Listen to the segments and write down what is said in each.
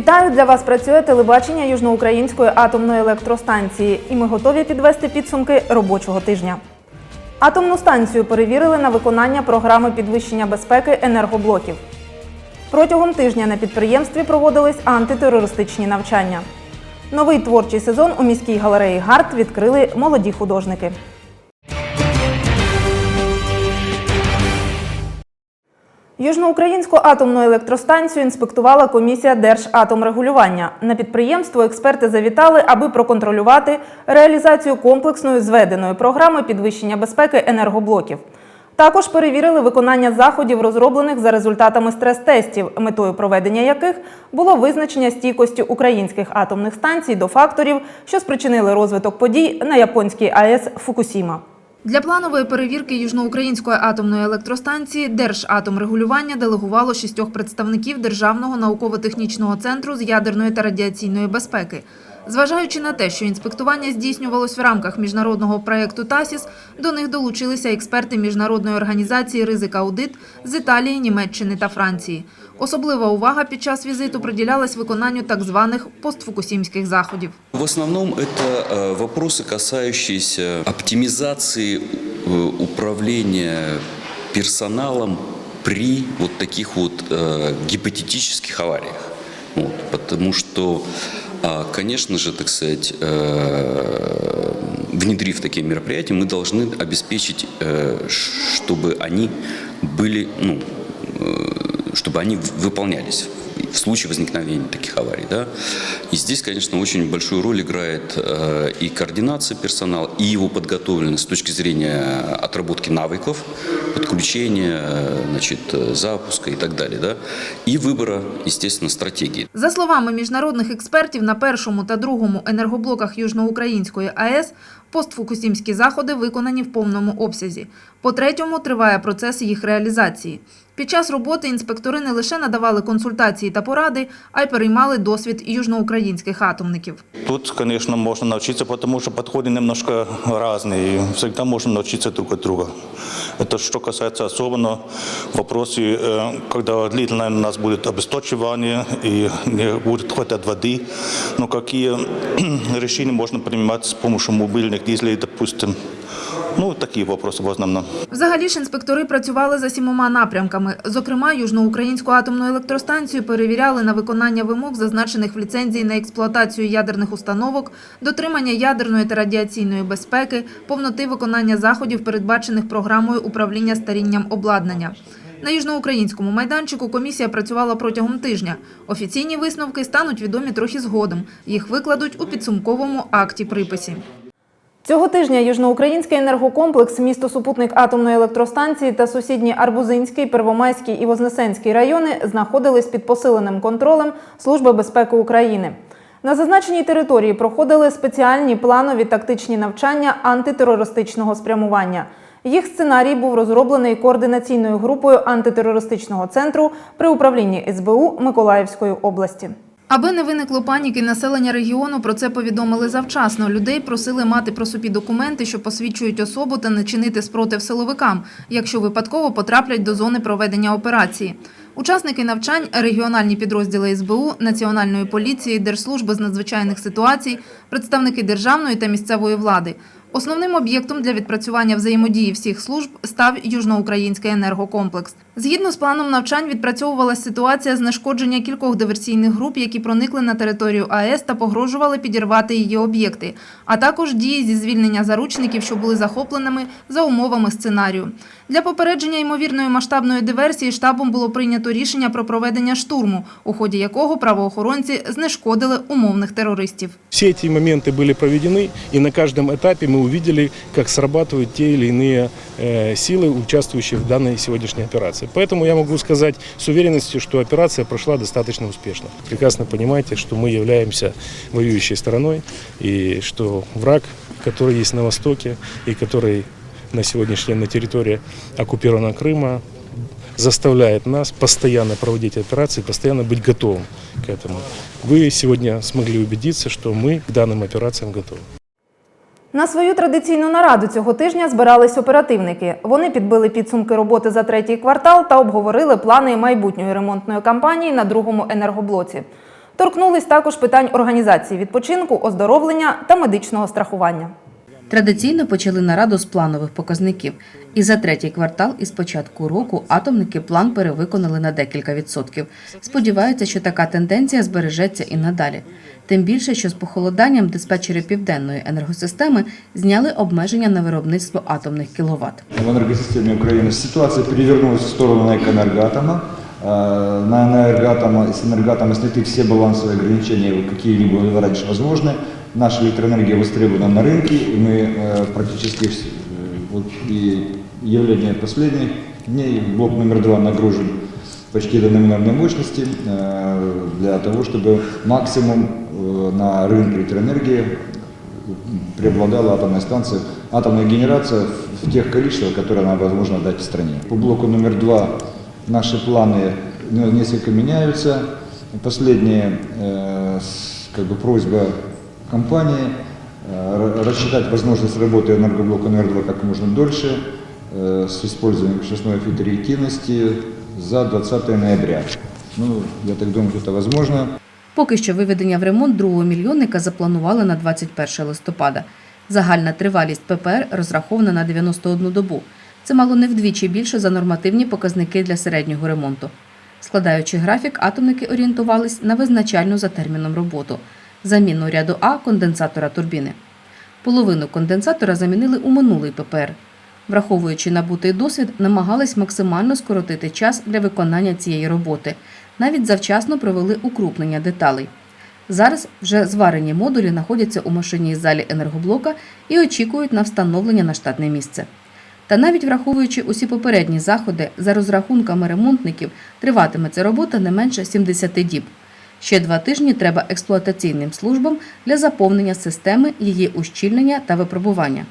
Вітаю! Для вас працює телебачення Южноукраїнської атомної електростанції, і ми готові підвести підсумки робочого тижня. Атомну станцію перевірили на виконання програми підвищення безпеки енергоблоків. Протягом тижня на підприємстві проводились антитерористичні навчання. Новий творчий сезон у міській галереї Гарт відкрили молоді художники. Южноукраїнську атомну електростанцію інспектувала комісія Держатомрегулювання. На підприємство експерти завітали, аби проконтролювати реалізацію комплексної зведеної програми підвищення безпеки енергоблоків. Також перевірили виконання заходів, розроблених за результатами стрес-тестів, метою проведення яких було визначення стійкості українських атомних станцій до факторів, що спричинили розвиток подій на японській АЕС Фукусіма. Для планової перевірки Южноукраїнської атомної електростанції Держатомрегулювання делегувало шістьох представників Державного науково-технічного центру з ядерної та радіаційної безпеки. Зважаючи на те, що інспектування здійснювалось в рамках міжнародного проєкту ТАСІС, до них долучилися експерти міжнародної організації «Ризик Аудит» з Італії, Німеччини та Франції. Особлива увага під час візиту приділялась виконанню так званих постфукусімських заходів. В основном это э, вопросы, касающиеся оптимизации э, управления персоналом при вот таких вот э, гипотетических авариях. Вот, потому что, а, конечно же, так сказать, э, внедрив такие мероприятия, мы должны обеспечить, э, ш- чтобы они были, ну, э, чтобы они в- выполнялись в случае возникновения таких аварий. Да? И здесь, конечно, очень большую роль играет э, и координация персонала, и его подготовленность с точки зрения отработки навыков, подключения, э, значит, э, запуска и так далее. Да? И выбора, естественно, стратегии. За словами міжнародних експертів, на першому та другому енергоблоках Южноукраїнської АЕС постфукусімські заходи виконані в повному обсязі. По третьому триває процес їх реалізації. Під час роботи інспектори не лише надавали консультації та поради, а й переймали досвід южноукраїнських атомників. Тут, конечно, можно научиться, потому что подходы немножко разные. И всегда можно научиться друг от друга. Это что касается особенно в вопросе, э, когда длительное у нас будет обесточивание и не будет хватать воды. Но какие решения можно принимать с помощью мобильных дизелей, допустим. Ну, такие вопросы в основном. Взагалі ж інспектори працювали за сімома напрямками. Зокрема, Южноукраїнську атомну електростанцію перевіряли на виконання вимог, зазначених в ліцензії на експлуатацію ядерних установок, дотримання ядерної та радіаційної безпеки, повноти виконання заходів, передбачених програмою управління старінням обладнання. На южноукраїнському майданчику комісія працювала протягом тижня. Офіційні висновки стануть відомі трохи згодом. Їх викладуть у підсумковому акті приписі. Цього тижня Южноукраїнський енергокомплекс, місто супутник атомної електростанції та сусідні Арбузинський, Первомайський і Вознесенський райони знаходились під посиленим контролем Служби безпеки України. На зазначеній території проходили спеціальні планові тактичні навчання антитерористичного спрямування. Їх сценарій був розроблений координаційною групою антитерористичного центру при управлінні СБУ Миколаївської області. Аби не виникло паніки, населення регіону про це повідомили завчасно. Людей просили мати про собі документи, що посвідчують особу та не чинити спротив силовикам, якщо випадково потраплять до зони проведення операції. Учасники навчань, регіональні підрозділи СБУ, Національної поліції, Держслужби з надзвичайних ситуацій, представники державної та місцевої влади. Основним об'єктом для відпрацювання взаємодії всіх служб став Южноукраїнський енергокомплекс. Згідно з планом навчань відпрацьовувалася ситуація знешкодження кількох диверсійних груп, які проникли на територію АЕС та погрожували підірвати її об'єкти, а також дії зі звільнення заручників, що були захопленими за умовами сценарію. Для попередження ймовірної масштабної диверсії штабом було прийнято рішення про проведення штурму, у ході якого правоохоронці знешкодили умовних терористів. Все эти моменты были проведены, и на каждом этапе мы увидели, как срабатывают те или иные э, силы, участвующие в данной сегодняшней Операции. Поэтому я могу сказать с уверенностью, что операция прошла достаточно успешно. Прекрасно понимаете, что мы являемся воюющей стороной, и что враг, который есть на Востоке, и который на сегодняшний день на территории оккупированного Крыма, заставляет нас постоянно проводить операции, постоянно быть готовым к этому. Вы сегодня смогли убедиться, что мы к данным операциям готовы. На свою традиційну нараду цього тижня збирались оперативники. Вони підбили підсумки роботи за третій квартал та обговорили плани майбутньої ремонтної кампанії на другому енергоблоці. Торкнулись також питань організації відпочинку, оздоровлення та медичного страхування. Традиційно почали нараду з планових показників. І за третій квартал із початку року атомники план перевиконали на декілька відсотків. Сподіваються, що така тенденція збережеться і надалі. Тим більше, що з похолоданням диспетчери південної енергосистеми зняли обмеження на виробництво атомних кіловат. в энергосистеме Украины ситуация перевернулась в сторону НЭК «Энергоатома». Э, На «Энергоатома» и с «Энергоатома» сняты все балансовые ограничения, какие-либо были раньше возможны. Наша электроэнергия востребована на рынке, и мы э, практически э, вот и явление последних дней, блок номер два нагружен почти до номинальной мощности э, для того, чтобы максимум на рынке электроэнергии преобладала атомная станция, атомная генерация в- тех количествах, которые она возможно дать в стране. По блоку номер два наши планы несколько меняются. Последняя как бы просьба компании э, ра- рассчитать возможность работы энергоблока номер два как можно дольше э, с использованием крышной эффективности за 20 ноября. Ну, я так думаю, что это возможно. Поки що виведення в ремонт другого мільйонника запланували на 21 листопада. Загальна тривалість ППР розрахована на 91 добу. Це мало не вдвічі більше за нормативні показники для середнього ремонту. Складаючи графік, атомники орієнтувались на визначальну за терміном роботу заміну ряду А конденсатора турбіни. Половину конденсатора замінили у минулий ППР. Враховуючи набутий досвід, намагались максимально скоротити час для виконання цієї роботи. Навіть завчасно провели укрупнення деталей. Зараз вже зварені модулі знаходяться у машинній залі енергоблока і очікують на встановлення на штатне місце. Та навіть враховуючи усі попередні заходи, за розрахунками ремонтників, триватиме ця робота не менше 70 діб. Ще два тижні треба експлуатаційним службам для заповнення системи, її ущільнення та випробування.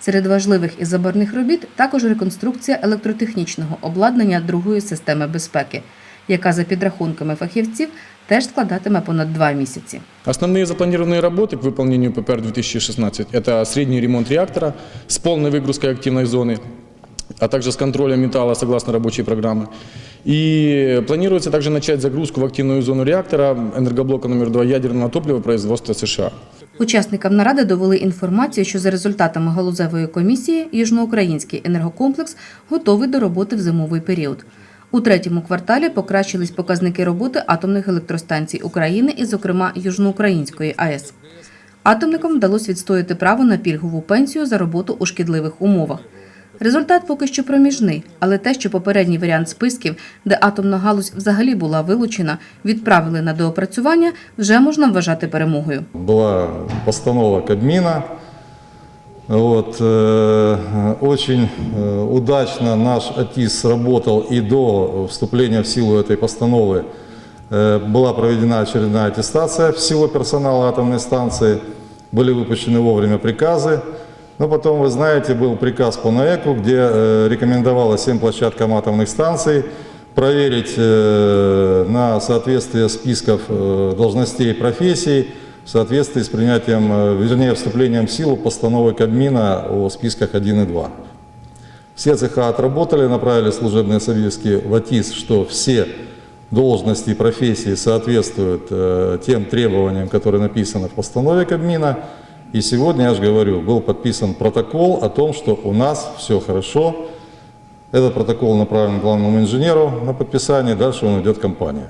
Серед важливих і забарних робіт також реконструкція електротехнічного обладнання другої системи безпеки, яка за підрахунками фахівців теж складатиме понад два місяці. Основные запланированные работы к выполнению ППР-2016 – это средний ремонт реактора с полной выгрузкой активной зоны, а также с контролем металла согласно рабочей программы. И планируется также начать загрузку в активную зону реактора энергоблока номер 2 ядерного топлива производства США. Учасникам наради довели інформацію, що за результатами галузевої комісії Южноукраїнський енергокомплекс готовий до роботи в зимовий період. У третьому кварталі покращились показники роботи атомних електростанцій України і, зокрема, Южноукраїнської АЕС. Атомникам вдалося відстояти право на пільгову пенсію за роботу у шкідливих умовах. Результат поки що проміжний, але те, що попередній варіант списків, де атомна галузь взагалі була вилучена, відправили на доопрацювання, вже можна вважати перемогою. была постанова Кабмина. Вот, э, очень э, удачно наш АТИС сработал и до вступления в силу этой постановы э, была проведена очередная аттестация всего персонала атомной станции, были выпущены вовремя приказы. Но потом, вы знаете, был приказ по НАЭКу, где э, рекомендовалось всем площадкам атомных станций проверить э, на соответствие списков э, должностей и профессий в соответствии с принятием, э, вернее, вступлением в силу постановы Кабмина о списках 1 и 2. Все цеха отработали, направили служебные совестки в АТИС, что все должности и профессии соответствуют э, тем требованиям, которые написаны в постанове Кабмина. И сегодня, я же говорю, был подписан протокол о том, что у нас все хорошо. Этот протокол направлен главному инженеру на подписание, дальше он идет в компанию.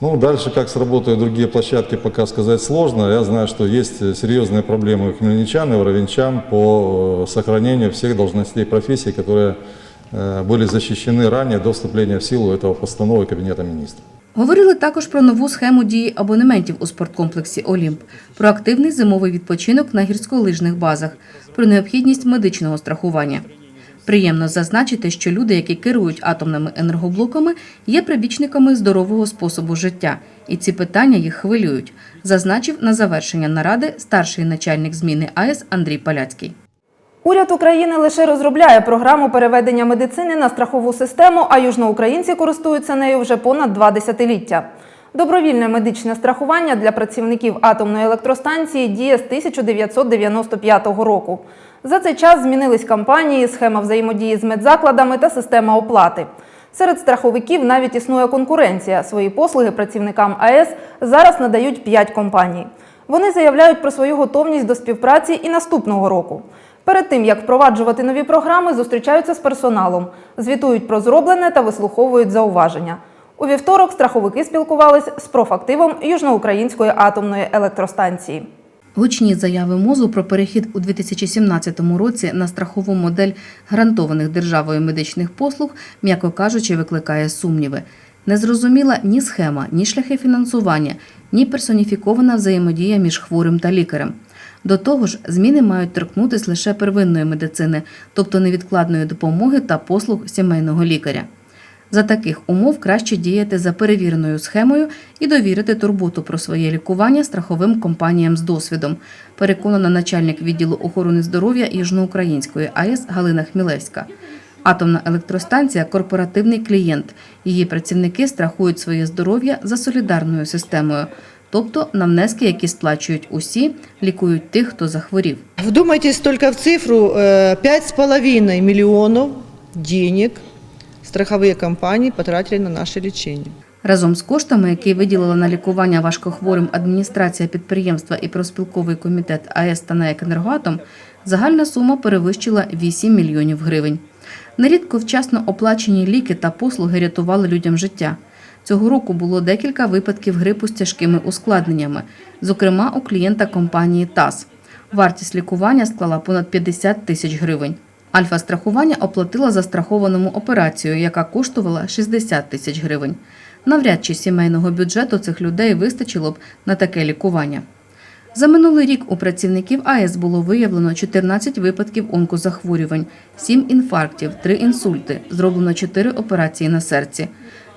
Ну, дальше, как сработают другие площадки, пока сказать сложно. Я знаю, что есть серьезные проблемы у хмельничан и у ровенчан по э, сохранению всех должностей профессий, которые э, были защищены ранее до вступления в силу этого постановы Кабинета министров. Говорили також про нову схему дії абонементів у спорткомплексі Олімп, про активний зимовий відпочинок на гірськолижних базах, про необхідність медичного страхування. Приємно зазначити, що люди, які керують атомними енергоблоками, є прибічниками здорового способу життя, і ці питання їх хвилюють, зазначив на завершення наради старший начальник зміни АЕС Андрій Паляцький. Уряд України лише розробляє програму переведення медицини на страхову систему, а южноукраїнці користуються нею вже понад два десятиліття. Добровільне медичне страхування для працівників атомної електростанції діє з 1995 року. За цей час змінились кампанії, схема взаємодії з медзакладами та система оплати. Серед страховиків навіть існує конкуренція. Свої послуги працівникам АЕС зараз надають 5 компаній. Вони заявляють про свою готовність до співпраці і наступного року. Перед тим як впроваджувати нові програми, зустрічаються з персоналом, звітують про зроблене та вислуховують зауваження. У вівторок страховики спілкувались з профактивом Южноукраїнської атомної електростанції. Гучні заяви МОЗу про перехід у 2017 році на страхову модель гарантованих державою медичних послуг, м'яко кажучи, викликає сумніви. Незрозуміла ні схема, ні шляхи фінансування, ні персоніфікована взаємодія між хворим та лікарем. До того ж, зміни мають торкнутися лише первинної медицини, тобто невідкладної допомоги та послуг сімейного лікаря. За таких умов краще діяти за перевіреною схемою і довірити турботу про своє лікування страховим компаніям з досвідом, переконана начальник відділу охорони здоров'я Южноукраїнської АЕС Галина Хмілевська. Атомна електростанція корпоративний клієнт. Її працівники страхують своє здоров'я за солідарною системою, тобто на внески, які сплачують усі, лікують тих, хто захворів. Вдумайтесь только в цифру э, 5,5 миллионов денег страховые компании потратили на наше лечение. Разом з коштами, які виділила на лікування важкохворим адміністрація підприємства і проспілковий комітет АЕС та НАЕК «Енергоатом», загальна сума перевищила 8 мільйонів гривень. Нерідко вчасно оплачені ліки та послуги рятували людям життя. Цього року було декілька випадків грипу з тяжкими ускладненнями, зокрема у клієнта компанії ТАС. Вартість лікування склала понад 50 тисяч гривень. Альфа-страхування оплатила застрахованому операцію, яка коштувала 60 тисяч гривень. Навряд чи сімейного бюджету цих людей вистачило б на таке лікування. За минулий рік у працівників АЕС було виявлено 14 випадків онкозахворювань, 7 інфарктів, 3 інсульти, зроблено 4 операції на серці.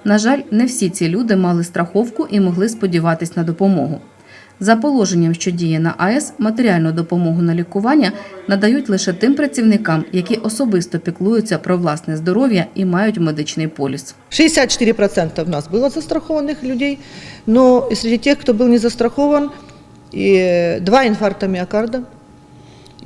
На жаль, не всі ці люди мали страховку і могли сподіватись на допомогу. За положенням, що діє на АЕС, матеріальну допомогу на лікування надають лише тим працівникам, які особисто піклуються про власне здоров'я і мають медичний поліс. 64% у нас было застрахованных людей, но и среди тех, кто был не застрахован, и два инфаркта миокарда,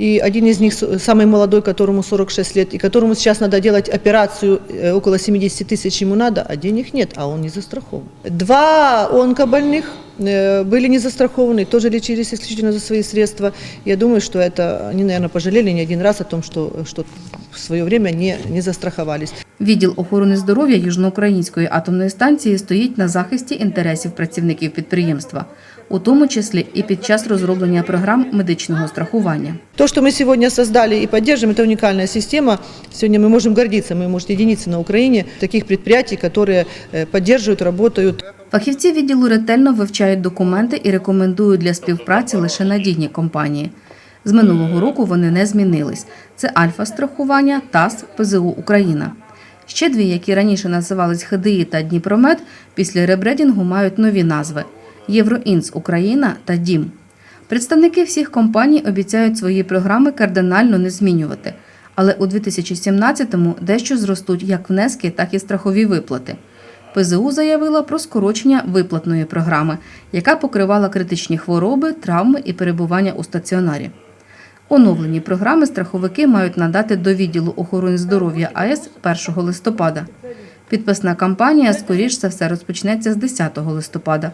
и один из них с- самый молодой, которому 46 лет, и которому сейчас надо делать операцию, э, около 70 тысяч ему надо, а денег нет, а он не застрахован. Два онкобольных э, были не застрахованы, тоже лечились исключительно за свои средства. Я думаю, что это они, наверное, пожалели не один раз о том, что, что в свое время не, не застраховались. Відділ охорони здоров'я Южноукраїнської атомної станції стоїть на захисті інтересів працівників підприємства, у тому числі і під час розроблення програм медичного страхування. То, что мы сегодня создали и поддерживаем, это уникальная система. Сегодня мы можем гордиться, мы, может, единицы на Украине таких предприятий, которые э, поддерживают, работают. Фахівці відділу ретельно вивчають документи і рекомендують для співпраці лише надійні компанії. З минулого року вони не змінились. Це Альфа-страхування, ТАС, ПЗУ Україна. Ще дві, які раніше називались ХДІ та Дніпромет, після ребрендінгу мають нові назви Євроінс Україна та Дім. Представники всіх компаній обіцяють свої програми кардинально не змінювати. Але у 2017-му дещо зростуть як внески, так і страхові виплати. ПЗУ заявила про скорочення виплатної програми, яка покривала критичні хвороби, травми і перебування у стаціонарі. Оновлені програми страховики мають надати до відділу охорони здоров'я АЕС 1 листопада. Підписна кампанія, скоріш за все, розпочнеться з 10 листопада.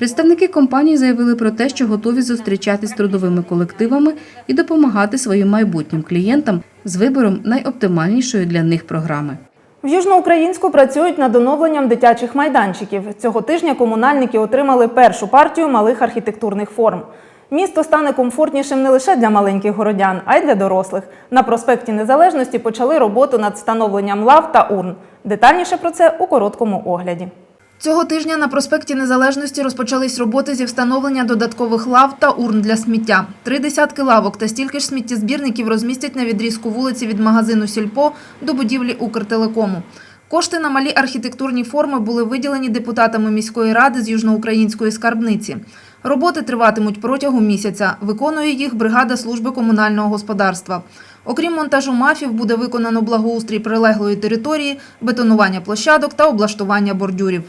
Представники компаній заявили про те, що готові зустрічатись з трудовими колективами і допомагати своїм майбутнім клієнтам з вибором найоптимальнішої для них програми. В Южноукраїнську працюють над оновленням дитячих майданчиків. Цього тижня комунальники отримали першу партію малих архітектурних форм. Місто стане комфортнішим не лише для маленьких городян, а й для дорослих. На проспекті Незалежності почали роботу над встановленням лав та урн. Детальніше про це у короткому огляді. Цього тижня на проспекті Незалежності розпочались роботи зі встановлення додаткових лав та урн для сміття. Три десятки лавок та стільки ж сміттєзбірників розмістять на відрізку вулиці від магазину Сільпо до будівлі Укртелекому. Кошти на малі архітектурні форми були виділені депутатами міської ради з Южноукраїнської скарбниці. Роботи триватимуть протягом місяця. Виконує їх бригада служби комунального господарства. Окрім монтажу мафів, буде виконано благоустрій прилеглої території, бетонування площадок та облаштування бордюрів.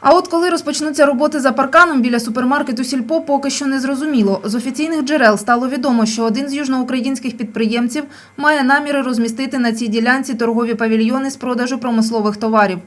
А от коли розпочнуться роботи за парканом біля супермаркету Сільпо, поки що не зрозуміло. З офіційних джерел стало відомо, що один з южноукраїнських підприємців має наміри розмістити на цій ділянці торгові павільйони з продажу промислових товарів.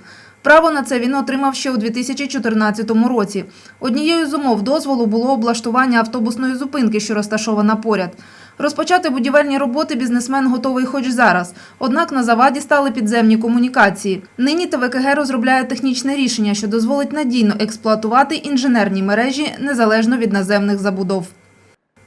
Право на це він отримав ще у 2014 році. Однією з умов дозволу було облаштування автобусної зупинки, що розташована поряд. Розпочати будівельні роботи бізнесмен готовий хоч зараз. Однак на заваді стали підземні комунікації. Нині ТВКГ розробляє технічне рішення, що дозволить надійно експлуатувати інженерні мережі незалежно від наземних забудов.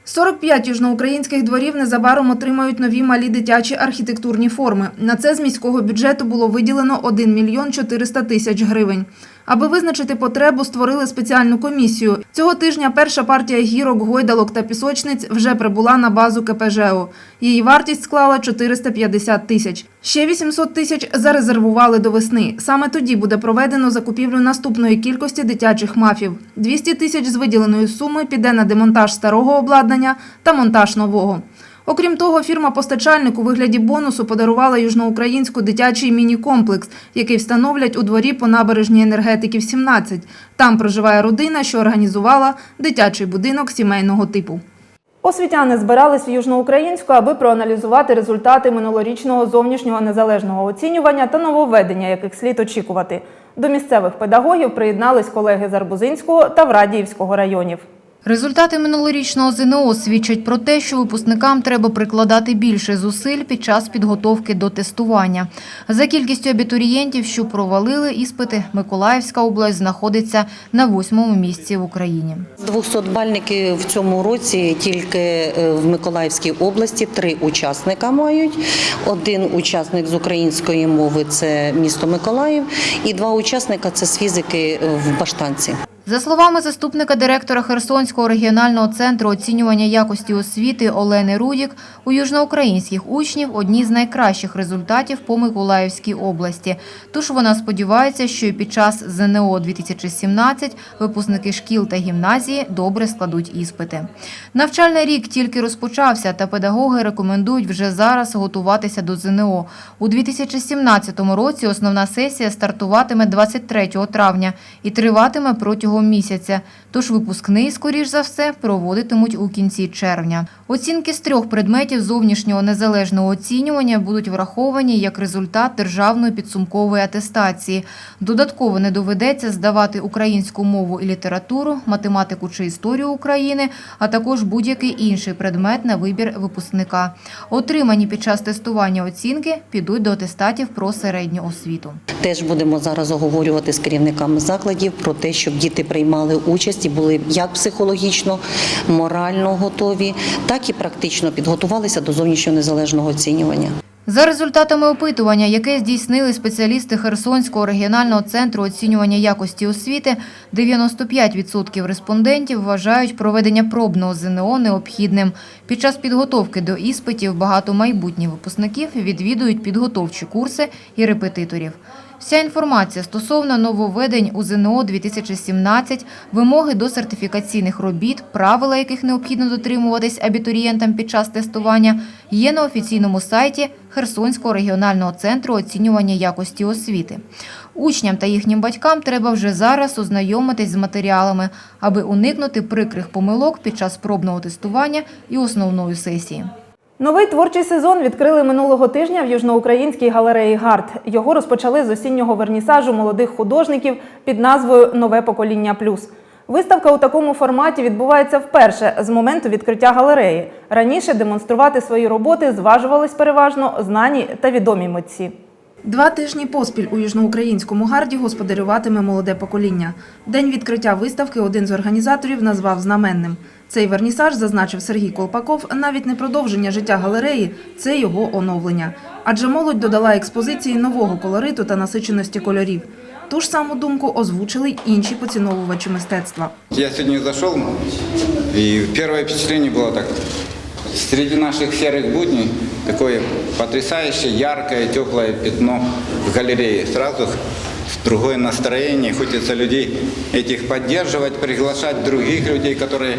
45 южноукраїнських дворів незабаром отримають нові малі дитячі архітектурні форми. На це з міського бюджету було виділено 1 мільйон 400 тисяч гривень. Аби визначити потребу, створили спеціальну комісію. Цього тижня перша партія гірок, гойдалок та пісочниць вже прибула на базу КПЖО. Її вартість склала 450 тисяч. Ще 800 тисяч зарезервували до весни. Саме тоді буде проведено закупівлю наступної кількості дитячих мафів. 200 тисяч з виділеної суми піде на демонтаж старого обладнання та монтаж нового. Окрім того, фірма-постачальник у вигляді бонусу подарувала южноукраїнську дитячий міні-комплекс, який встановлять у дворі по набережній енергетиків 17. Там проживає родина, що організувала дитячий будинок сімейного типу. Освітяни збирались в Южноукраїнську, аби проаналізувати результати минулорічного зовнішнього незалежного оцінювання та нововведення, яких слід очікувати. До місцевих педагогів приєднались колеги з Арбузинського та Врадіївського районів. Результати минулорічного ЗНО свідчать про те, що випускникам треба прикладати більше зусиль під час підготовки до тестування. За кількістю абітурієнтів, що провалили іспити, Миколаївська область знаходиться на восьмому місці в Україні. З 200 бальників в цьому році тільки е, в Миколаївській області три учасника мають. Один учасник з української мови це місто Миколаїв, і два учасника це з фізики е, в Баштанці. За словами заступника директора Херсонського регіонального центру оцінювання якості освіти Олени Рудік, у южноукраїнських учнів одні з найкращих результатів по Миколаївській області. Тож вона сподівається, що і під час ЗНО 2017 випускники шкіл та гімназії добре складуть іспити. Навчальний рік тільки розпочався, та педагоги рекомендують вже зараз готуватися до ЗНО. У 2017 році основна сесія стартуватиме 23 травня і триватиме протягом місяця. Тож випускний, скоріш за все, проводитимуть у кінці червня. Оцінки з трьох предметів зовнішнього незалежного оцінювання будуть враховані як результат державної підсумкової атестації. Додатково не доведеться здавати українську мову і літературу, математику чи історію України, а також будь-який інший предмет на вибір випускника. Отримані під час тестування оцінки підуть до атестатів про середню освіту. Теж будемо зараз оговорювати з керівниками закладів про те, щоб діти приймали участь і були як психологічно, морально готові, так і практично підготувалися до зовнішнього незалежного оцінювання. За результатами опитування, яке здійснили спеціалісти Херсонського регіонального центру оцінювання якості освіти, 95% респондентів вважають проведення пробного ЗНО необхідним. Під час підготовки до іспитів багато майбутніх випускників відвідують підготовчі курси і репетиторів. Вся інформація стосовно нововведень у ЗНО 2017, вимоги до сертифікаційних робіт, правила яких необхідно дотримуватись абітурієнтам під час тестування, є на офіційному сайті Херсонського регіонального центру оцінювання якості освіти. Учням та їхнім батькам треба вже зараз ознайомитись з матеріалами, аби уникнути прикрих помилок під час пробного тестування і основної сесії. Новий творчий сезон відкрили минулого тижня в южноукраїнській галереї Гард. Його розпочали з осіннього вернісажу молодих художників під назвою Нове покоління плюс. Виставка у такому форматі відбувається вперше з моменту відкриття галереї. Раніше демонструвати свої роботи зважувались переважно знані та відомі митці. Два тижні поспіль у южноукраїнському гарді господарюватиме молоде покоління. День відкриття виставки один з організаторів назвав знаменним. Цей вернісаж, зазначив Сергій Колпаков, навіть не продовження життя галереї, це його оновлення. Адже молодь додала експозиції нового колориту та насиченості кольорів. Ту ж саму думку озвучили й інші поціновувачі мистецтва. Я сегодня зашел, и первое впечатление было так. Среди наших серых будней такое потрясающее, яркое, теплое пятно в галерее. Сразу другое настроение. Хочется людей этих поддерживать, приглашать других людей, которые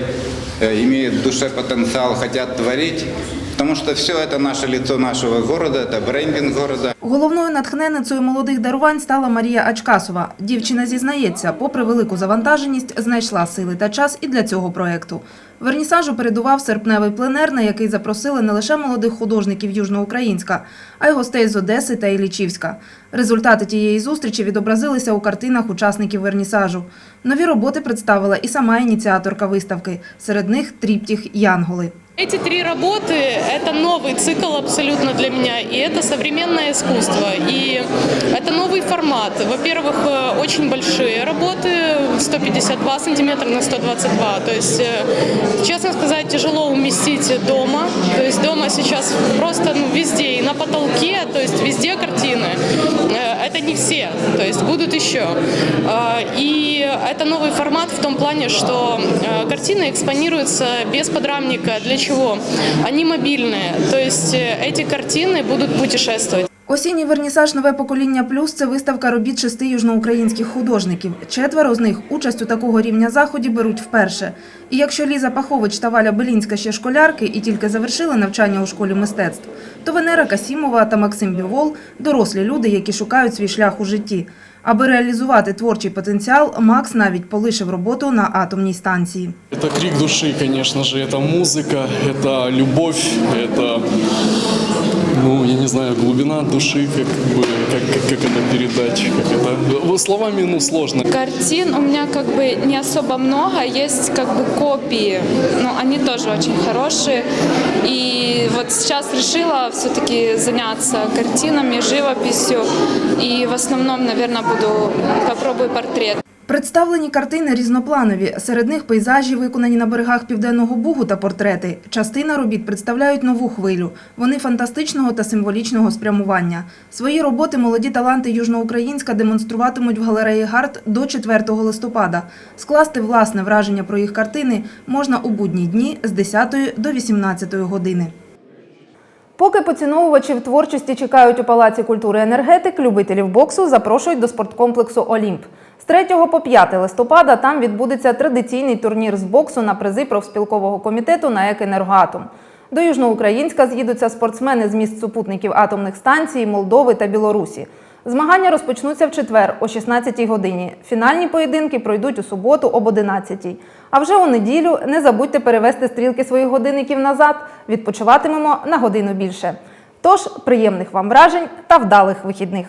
э, имеют в душе потенциал, хотят творить. Потому что все это наше лицо нашего города, это брендинг города. Головною натхненницею молодих дарувань стала Марія Ачкасова. Дівчина зізнається, попри велику завантаженість, знайшла сили та час і для цього проекту. Вернісажу передував серпневий пленер, на який запросили не лише молодих художників Южноукраїнська, а й гостей з Одеси та Іллічівська. Результати тієї зустрічі відобразилися у картинах учасників вернісажу. Нові роботи представила і сама ініціаторка виставки. Серед них тріптіх Янголи. Эти три работы – это новый цикл абсолютно для меня, и это современное искусство, и это новый формат. Во-первых, э, очень большие работы, 152 сантиметра на 122, то есть, э, честно сказать, тяжело уместить дома, то есть дома сейчас просто ну, везде, и на потолке, то есть везде картины. Э, Это не все, то есть будут еще. Э, И это новый формат в том плане, что э, картины экспонируются без подрамника. Для чего? Они мобильные, то есть э, эти картины будут путешествовать. Осінній вернісаж «Нове покоління плюс» – це виставка робіт шести южноукраїнських художників. Четверо з них участь у такого рівня заході беруть вперше. І якщо Ліза Пахович та Валя Белінська ще школярки і тільки завершили навчання у школі мистецтв, то Венера Касімова та Максим Бівол – дорослі люди, які шукають свій шлях у житті. Аби реалізувати творчий потенціал, Макс навіть полишив роботу на атомній станції. Это крик души, конечно же, это музыка, это любовь, это, ну, я не знаю, глубина души, как бы, как, как, как это передать, как это, ну, словами, ну, сложно. Картин у меня как бы не особо много, есть как бы копии, но они тоже очень хорошие. И вот сейчас решила все-таки заняться картинами, живописью. И в основном, наверное, буду попробую портрет. Представлені картини різнопланові. Серед них пейзажі, виконані на берегах Південного Бугу та портрети. Частина робіт представляють нову хвилю. Вони фантастичного та символічного спрямування. Свої роботи молоді таланти Южноукраїнська демонструватимуть в галереї Гарт до 4 листопада. Скласти власне враження про їх картини можна у будні дні з 10 до 18 години. Поки поціновувачів творчості чекають у Палаці культури енергетик, любителів боксу запрошують до спорткомплексу Олімп. З 3 по 5 листопада там відбудеться традиційний турнір з боксу на призи профспілкового комітету на «Екенергоатом». До Южноукраїнська з'їдуться спортсмени з міст супутників атомних станцій, Молдови та Білорусі. Змагання розпочнуться в четвер о 16-й годині. Фінальні поєдинки пройдуть у суботу об 11-й. А вже у неділю не забудьте перевести стрілки своїх годинників назад. Відпочиватимемо на годину більше. Тож приємних вам вражень та вдалих вихідних.